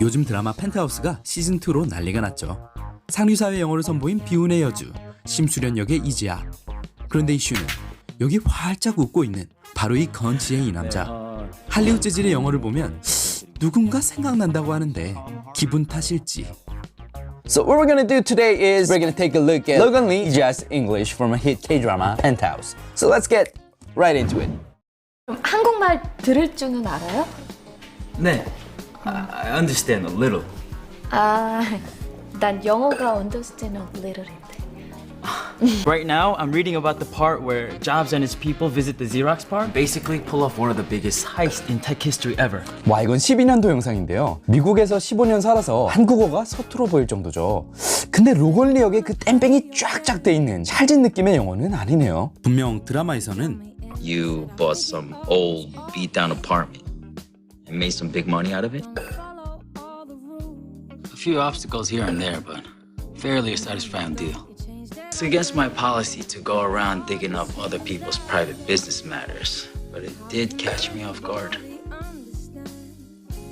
요즘 드라마 펜트하우스가 시즌2로 난리가 났죠. 상류사회 영어를 선보인 비운의 여주, 심수련 역의 이지아. 그런데 이슈는 여기 활짝 웃고 있는 바로 이 건치의 이 남자. 할리우드 재질의 영어를 보면 누군가 생각난다고 하는데 기분 탓일지. So what we're gonna do today is we're gonna take a look at Logan Lee Just English from a hit K-drama Penthouse. So let's get right into it. 그럼 한국말 들을 줄은 알아요? 네. I understand a little. 아, 난 영어가 understand a little인데. Right now, I'm reading about the part where Jobs and his people visit the Xerox park. Basically, pull off one of the biggest heists in tech history ever. 와 이건 12년도 영상인데요. 미국에서 15년 살아서 한국어가 서툴어 보일 정도죠. 근데 로건 리 역에 그 땜뺑이 쫙쫙 돼 있는 찰진 느낌의 영어는 아니네요. 분명 드라마에서는 you bought some old beat down apartment and made some big money out of it? A few obstacles here and there, but fairly a satisfying deal. It's against my policy to go around digging up other people's private business matters, but it did catch me off guard.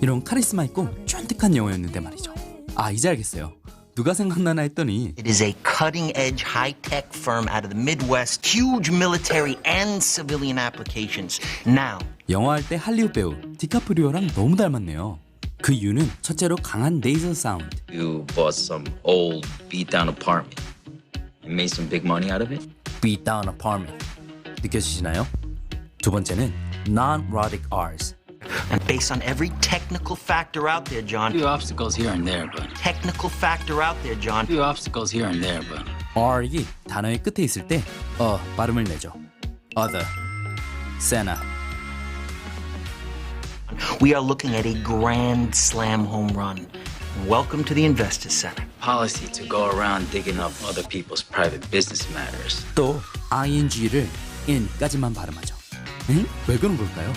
이런 카리스마 있고 쫀득한 영어였는데 말이죠. 아 이제 알겠어요. 누가 생각나나 했더니 It is a cutting edge, high tech firm out of the Midwest, huge military and civilian applications. Now, 영화할 때 할리우드 배우 디카프리오랑 너무 닮았네요. 그 이유는 첫째로 강한 네이저 사운드, You bought some old beat down apartment and made some big money out of it? beat down apartment 느껴지시나요? 두 번째는 non-rhotic R's, and based on every technical factor out there, A John, few obstacles here and there, but technical factor out there, John, a few obstacles here and there, but R이 단어의 끝에 있을 때 어 발음을 내죠. other, Sena, we are looking at a grand slam home run. Welcome to the Investors Center. policy to go around digging up other people's private business matters. 또 ing를 in까지만 발음하죠. 응? 왜 그런 걸까요?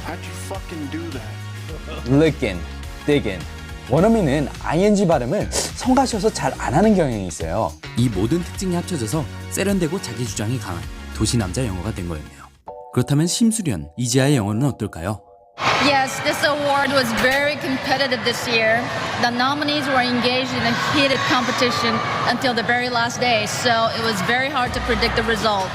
looking, digging. 원어민은 ing 발음을 성가셔서 잘 안 하는 경향이 있어요. 이 모든 특징이 합쳐져서 세련되고 자기 주장이 강한 도시 남자 영어가 된 거였네요. 그렇다면 심수련, 이지아의 영어는 어떨까요? Yes, this award was very competitive this year. The nominees were engaged in a heated competition until the very last day, so it was very hard to predict the result.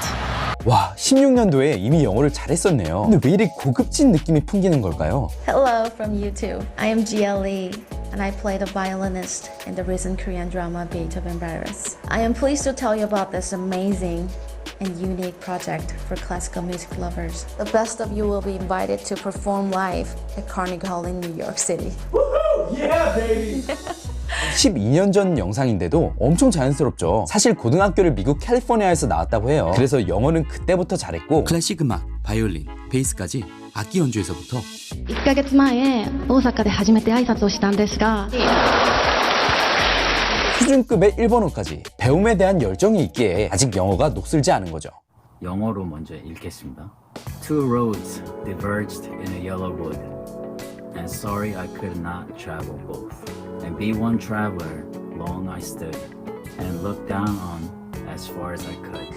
와, 16년도에 이미 영어를 잘했었네요. 근데 왜 이리 고급진 느낌이 풍기는 걸까요? Hello from YouTube. I am Gia Lee, and I play the violinist in the recent Korean drama Beethoven Virus. I am pleased to tell you about this amazing and unique project for classical music lovers. The best of you will be invited to perform live at Carnegie Hall in New York City. 12년 전 영상인데도 엄청 자연스럽죠. 사실 고등학교를 미국 캘리포니아에서 나왔다고 해요. 그래서 영어는 그때부터 잘했고 클래식 음악, 바이올린, 베이스까지 악기 연주에서부터 1ヶ月前大阪で初めて挨拶をしたんですが 수준급의 일본어까지 배움에 대한 열정이 있기에 아직 영어가 녹슬지 않은 거죠. 영어로 먼저 읽겠습니다. Two roads diverged in a yellow wood, And sorry I could not travel both. And be one traveler, long I stood, and looked down on as far as I could.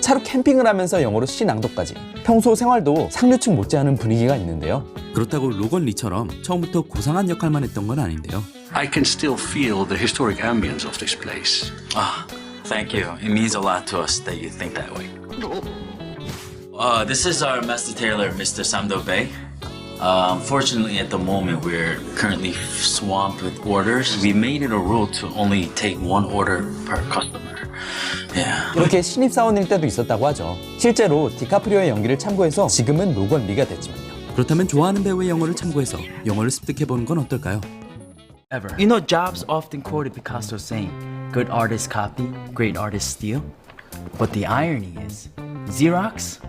차로 캠핑을 하면서 영어로 시 낭독까지 평소 생활도 상류층 못지않은 분위기가 있는데요. 그렇다고 로건 리처럼 처음부터 고상한 역할만 했던 건 아닌데요. I can still feel the historic ambience of this place. Ah, thank you. It means a lot to us that you think that way. Uh, this is our master tailor, Mr. Samdo Bay. Uh, unfortunately, at the moment, we're currently swamped with orders. We made it a rule to only take one order per customer. Yeah. 이렇게 신입사원일 때도 있었다고 하죠. 실제로 디카프리오의 연기를 참고해서 지금은 로건 리가 됐지만요. 그렇다면 좋아하는 배우의 영어를 참고해서 영어를 습득해보는 건 어떨까요? Ever. You know, Jobs often quoted Picasso's saying, "Good artists copy, great artists steal." But the irony is, Xerox,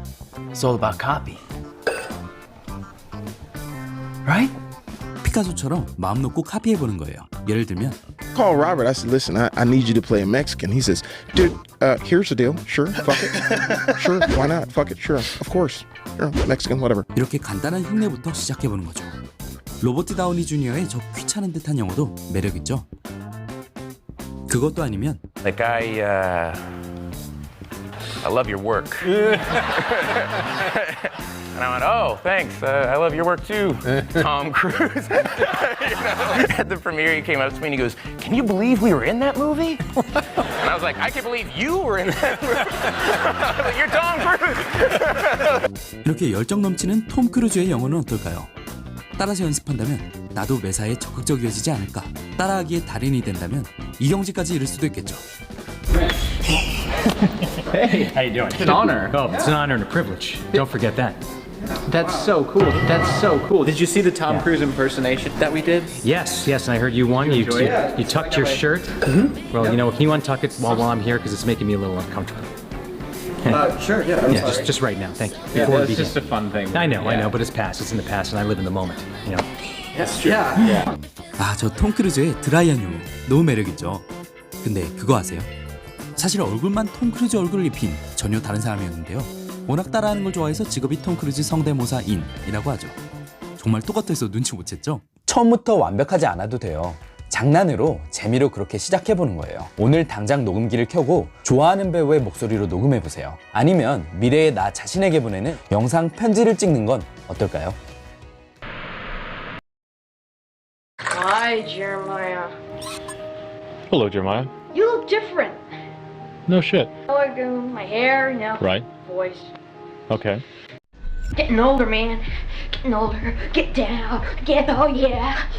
it's all about copy. Right? 피카소처럼 마음 놓고 카피해 보는 거예요. 예를 들면 call Robert. I said, listen, I, I need you to play a Mexican. He says, dude, uh, here's the deal. Sure, fuck it. sure, why not? Fuck it, sure, of course. Sure, Mexican, whatever. 이렇게 간단한 흉내부터 시작해 보는 거죠. 로버트 다우니 주니어의 저 귀찮은 듯한 영어도 매력 있죠. 그것도 아니면 Like I, uh, I love your work. and I went, oh, thanks. Uh, I love your work too, Tom Cruise. You know, At the premiere, he came up to me and he goes, can you believe we were in that movie? and I was like, I can't believe you were in that movie. You're Tom Cruise. 이렇게 열정 넘치는 톰 크루즈의 영어는 어떨까요? 따라서 연습한다면 나도 매사에 적극적이어지지 않을까? 따라하기에 달인이 된다면 이경지까지 이를 수도 있겠죠. Hey, how you doing? It's an honor. Oh, it's an honor and a privilege. Don't forget that. That's so cool. That's so cool. Did you see the Tom Cruise impersonation that we did? Yes, yes, and I heard you won. You, enjoy you, it? you tucked your shirt. Well, you know, can you untuck it while, while I'm here because it's making me a little uncomfortable. Uh, sure, yeah. I'm yeah, sorry. just, just right now. Thank you. Yeah, Before we that's begin. just a fun thing. I know, I Yeah. know, but it's past. It's in the past, and I live in the moment. You know. Yes, yeah. yeah. 아, 저 톰 크루즈의 드라이한 유머 너무 매력있죠. 근데 그거 아세요? 사실 얼굴만 톰 크루즈 얼굴을 입힌 전혀 다른 사람이었는데요. 워낙 따라하는 걸 좋아해서 직업이 톰 크루즈 성대모사인이라고 하죠. 정말 똑같아서 눈치 못 챘죠? 처음부터 완벽하지 않아도 돼요. 장난으로 재미로 그렇게 시작해 보는 거예요. 오늘 당장 녹음기를 켜고 좋아하는 배우의 목소리로 녹음해 보세요. 아니면 미래의 나 자신에게 보내는 영상 편지를 찍는 건 어떨까요? Hi, Jeremiah. Hello, Jeremiah. You look different. No shit. My hair, you know. Right. Voice. Okay. Getting older, man. Getting older. Get down. Get, oh yeah.